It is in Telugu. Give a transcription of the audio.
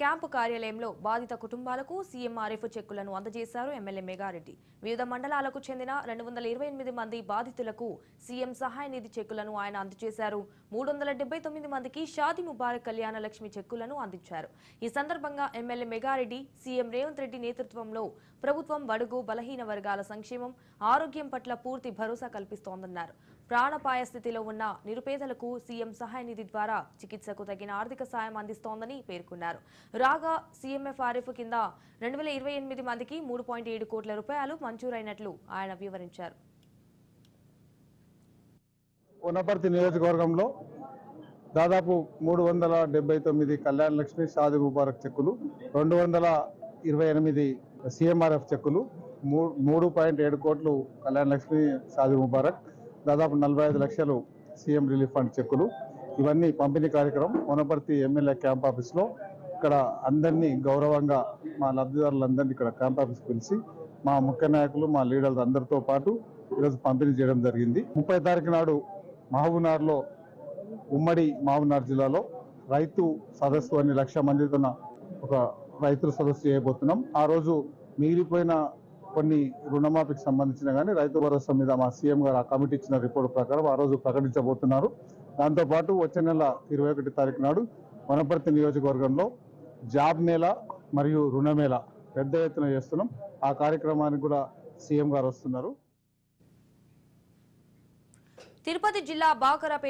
క్యాంపు కార్యాలయంలో బాధిత కుటుంబాలకు సీఎంఆర్ఎఫ్ చెక్కులను అందజేశారు ఎమ్మెల్యే మెగారెడ్డి వివిధ మండలాలకు చెందిన రెండు వందల ఇరవై ఎనిమిది మంది బాధితులకు సీఎం సహాయ నిధి చెక్కులను ఆయన అందజేశారు. మూడు వందల డెబ్బై తొమ్మిది మందికి షాది ముబారక్ కళ్యాణ లక్ష్మి చెక్కులను అందించారు. ఈ సందర్భంగా ఎమ్మెల్యే మెగారెడ్డి సీఎం రేవంత్ రెడ్డి నేతృత్వంలో ప్రభుత్వం బడుగు బలహీన వర్గాల సంక్షేమం ఆరోగ్యం పట్ల పూర్తి భరోసా కల్పిస్తోందన్నారు. ప్రాణపాయ స్థితిలో ఉన్న నిరుపేదలకు సీఎం సహాయ నిధి ద్వారా చికిత్సకు తగిన ఆర్థిక సాయం అందిస్తోందని పేర్కొన్నారు. రాగా సీఎంఎఫ్ఆర్ఎఫ్ కింద రెండు వేల ఇరవై ఎనిమిది మందికి మూడు పాయింట్ ఏడు కోట్ల రూపాయలు మంజూరైనట్లు ఆయన వివరించారు. ఉన్నపర్తి నియోజకవర్గంలో దాదాపు మూడు వందల డెబ్బై తొమ్మిది కళ్యాణ లక్ష్మి షాది ముబారక్ చెక్కులు రెండు వందల ఇరవై ఎనిమిది సిఎంఆర్ఎఫ్ చెక్కులు మూ- మూడు పాయింట్ ఏడు కోట్లు కళ్యాణ లక్ష్మి సాది ముబారక్ దాదాపు నలభై ఐదు లక్షలు సీఎం రిలీఫ్ ఫండ్ చెక్కులు. ఇవన్నీ పంపిణీ కార్యక్రమం వనపర్తి ఎమ్మెల్యే క్యాంప్ ఆఫీస్లో ఇక్కడ అందరినీ గౌరవంగా మా లబ్ధిదారులందరినీ ఇక్కడ క్యాంప్ ఆఫీస్ పిలిచి మా ముఖ్య నాయకులు మా లీడర్లు అందరితో పాటు ఈరోజు పంపిణీ చేయడం జరిగింది. ముప్పై తారీఖు నాడు మహబూబ్నగర్లో ఉమ్మడి మహబూబ్నగర్ జిల్లాలో రైతు సదస్సు అని లక్ష మందితో ఒక రైతుల సదస్సు చేయబోతున్నాం. ఆ రోజు మిగిలిపోయిన కొన్ని రుణమాఫీకి సంబంధించిన కానీ రైతు భరోసా మీద మా సీఎం గారు ఆ కమిటీ ఇచ్చిన రిపోర్ట్ ప్రకారం ఆ రోజు ప్రకటించబోతున్నారు. దాంతోపాటు వచ్చే నెల ఇరవై ఒకటి తారీఖు నాడు వనపర్తి నియోజకవర్గంలో జాబ్ మేళ మరియు రుణమేళ పెద్ద ఎత్తున చేస్తున్నాం. ఆ కార్యక్రమానికి కూడా సీఎం గారు వస్తున్నారు. తిరుపతి జిల్లా బాకరాపేట